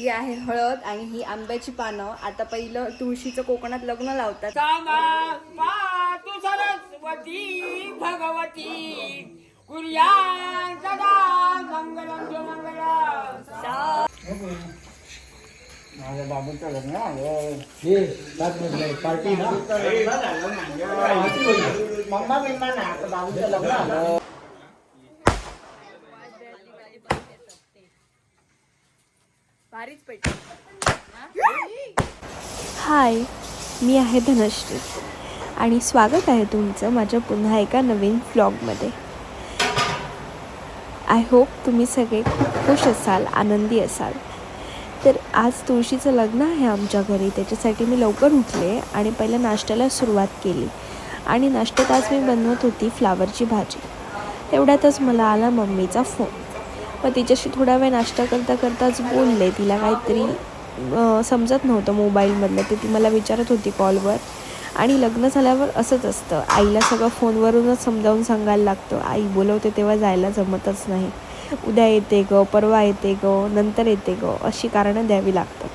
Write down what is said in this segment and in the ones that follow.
ही आहे हळद आणि ही आंब्याची पानं. आता पहिलं तुळशीचं कोकणात लग्न लावतात. सरस्वती भगवती. कुर्या सदा मंगलम च मंगलम माझ्या बाबूचं लग्न आलं. हे सात मजले पार्टी ना मम्मा बिम्मा ना आता बाबूचं लग्न आलं भारीच पेट हाय मी आहे धनश्री. आणि स्वागत आहे तुमचं माझ्या पुन्हा एका नवीन व्लॉगमध्ये आय होप तुम्ही सगळे खुश असाल आनंदी असाल. तर आज तुळशीचं लग्न आहे आमच्या घरी त्याच्यासाठी मी लवकर उठले आणि पहिल्या नाश्त्याला सुरुवात केली. आणि नाश्त्यात आज मी बनवत होती फ्लावरची भाजी. तेवढ्यातच मला आला मम्मीचा फोन मग तिच्याशी थोडा वेळ नाश्ता करता करताच बोलले. तिला काहीतरी समजत नव्हतं मोबाईलमधलं. ते ती मला विचारत होती कॉलवर. आणि लग्न झाल्यावर असंच असतं. आईला सगळं फोनवरूनच समजावून सांगायला लागतं. आई बोलवते तेव्हा जायला जमतच नाही. उद्या येते ग परवा येते ग नंतर येते ग अशी कारणं द्यावी लागतात.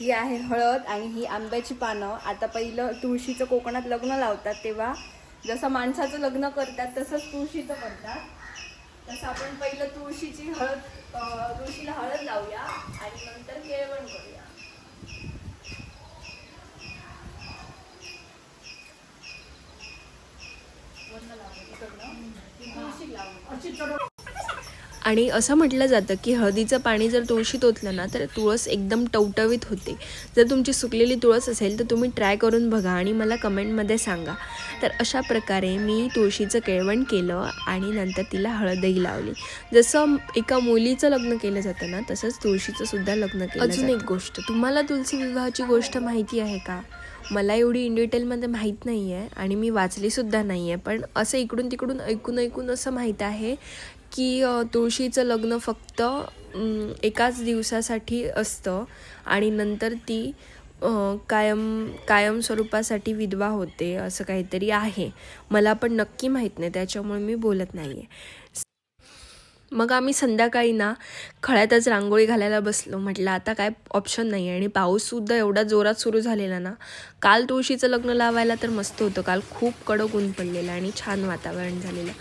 ही आहे हळद आणि ही आंब्याची पानं. आता पहिलं तुळशीचं कोकणात लग्न लावतात तेव्हा जसं माणसाचं लग्न करतात तसंच तुळशीचं करतात. तसं आपण पहिलं तुळशीची हळद तुळशीला हळद लावूया आणि नंतर केळवण करूया. तुळशी लावूया. आणि असं म्हटलं जातं की हळदीचं पाणी जर तुळशीत ओतलं ना तर तुळस एकदम टवटवीत होते. जर तुमची सुकलेली तुळस असेल तर तुम्ही ट्राय करून बघा आणि मला कमेंटमध्ये सांगा. तर अशा प्रकारे मी तुळशीचं केळवण केलं आणि नंतर तिला हळदही लावली. जसं एका मुलीचं लग्न केलं जातं ना तसंच तुळशीचं सुद्धा लग्न केलं अजून एक गोष्ट तुम्हाला तुलसी विवाहाची गोष्ट माहिती आहे का? मला एवढी इन डिटेलमध्ये माहीत नाही आहे आणि मी वाचलीसुद्धा नाही आहे पण असं इकडून तिकडून ऐकून ऐकून असं माहीत आहे की तुळशीचं लग्न फक्त एकाच दिवसासाठी असतं आणि नंतर ती कायम कायम स्वरूपासाठी विधवा होते असं काहीतरी आहे. मला पण नक्की माहीत नाही त्याच्यामुळे मी बोलत नाही आहे मग आम्ही संध्याकाळी ना खळ्यातच रांगोळी घालायला बसलो. म्हटलं आता काय ऑप्शन नाही आहे आणि पाऊससुद्धा एवढा जोरात सुरू झालेला ना काल तुळशीचं लग्न लावायला तर मस्त होतं. काल खूप कडक ऊन पडलेलं आणि छान वातावरण झालेलं.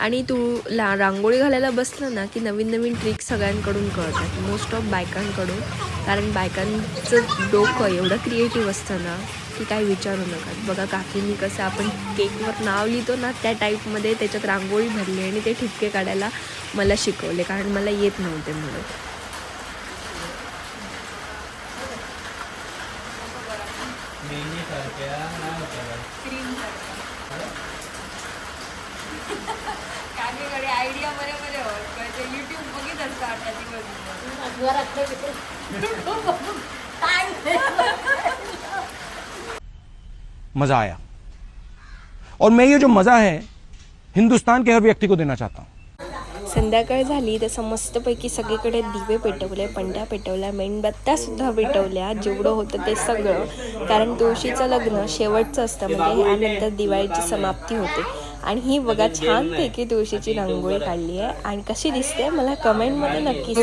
आणि तू ला रांगोळी घालायला बसलं ना की नवीन नवीन ट्रिक सगळ्यांकडून कळतात. मोस्ट ऑफ बायकांकडून. कारण बायकांचं डोकं एवढं क्रिएटिव्ह असतं ना की काय विचारू नका. बघा काकींनी कसं आपण केकवर नाव लिहितो ना त्या टाईपमध्ये त्याच्यात रांगोळी भरली आणि ते ठिपके काढायला मला शिकवले. कारण मला येत नव्हते म्हणून. काकीकडे आयडिया बरे बरे होत युट्यूब बघित असतं आता मज़ा आया। और मैं ये जो मज़ा है हिंदुस्तान के हर व्यक्ति को देना चाहता हूँ। संध्याकाळ झाली तसं मस्तपैकी सगळीकडे दिवे पेटवले पंड्या पेटवल्या मेणबत्त्यासुद्धा पेटवल्या जेवढं होतं ते सगळं. कारण तुळशीचं लग्न शेवटचं असतं म्हणजे यानंतर दिवाळीची समाप्ती होते. आणि ही बघा छानपैकी तुळशीची रांगोळी काढली आहे. आणि कशी दिसते मला कमेंटमध्ये नक्की.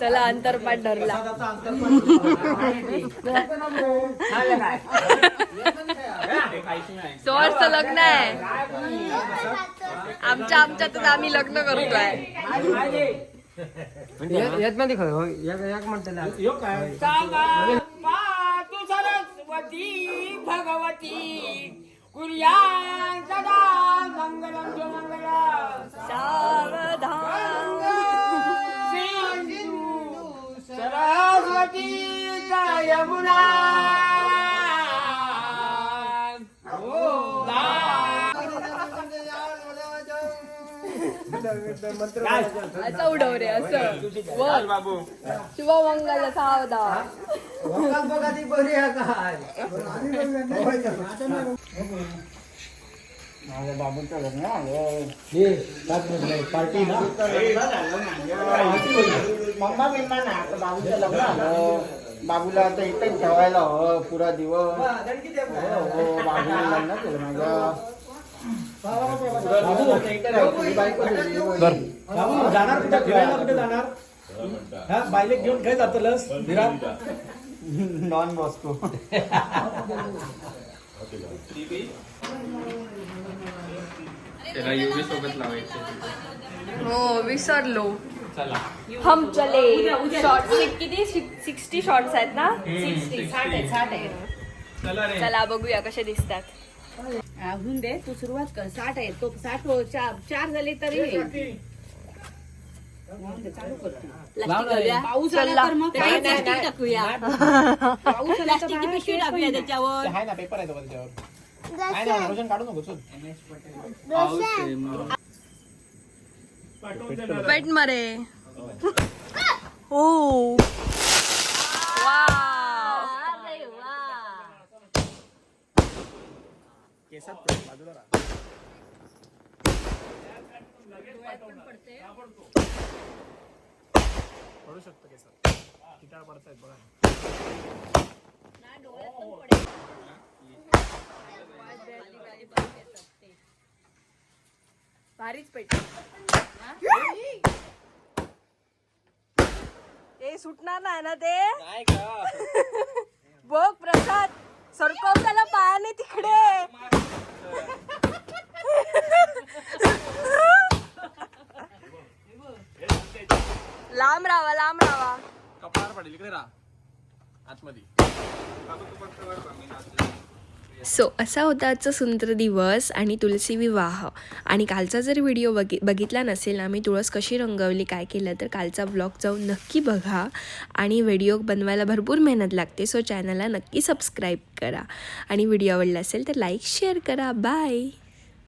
चला अंतरपाठ धरला. सोळचं लग्न आहे. आमच्या आमच्यातच आम्ही लग्न करतोय. सांगा पातु सरस्वती भगवती। कुर्या सदा मंगलम च मंगलम सावधान। सिंधू सरस्वती यमुना असं उडव रे असं वर. सावधान आलं. हे सात मजले पार्टी ना मम्मा बिम्मा ना आता बाबूचं लग्न आलं बाबूला आता इथं ठेवायला हो पुरा दिवस. हो हो बाबूला लग्न केलं माझ्या जाणार कुठे फिरायला कुठे जाणार हा बायले घेऊन काय जातं लस विराट नॉन बॉस्को हो विसरलो हम चले शॉर्ट किती सिक्स्टी शॉर्ट्स आहेत ना चला बघूया कसे दिसतात. अजून दे तू सुरुवात कर. साठ आहे तो साठ हो, चार चार झाले तरी. पाऊस आला तर मग काही प्लास्टिक टाकूया? पाऊस तर पिशवी टाकूया त्याच्यावर? आहे ना पेपर आहे तो त्याच्यावर. आहे ना वजन काढू नको चल. पेट मरे. हो पडू शकतो केसात. पडतायत बघा. भारीच पेट ए सुटणार नाही ना ते? बघ प्रसाद सरकव त्याला पायाने तिकडे. लांब राहावा लांब राहावा कपाळ पडेल इकडे राहा आतमध्ये सो असा होता आजचा सुंदर दिवस आणि तुलसी विवाह. आणि कालचा जर व्हिडिओ बघि बघितला नसेल आम्ही तुळस कशी रंगवली काय केलं तर कालचा ब्लॉग जाऊन नक्की बघा. आणि व्हिडिओ बनवायला भरपूर मेहनत लागते सो चॅनलला नक्की सबस्क्राईब करा. आणि व्हिडिओ आवडला असेल तर लाईक शेअर करा. बाय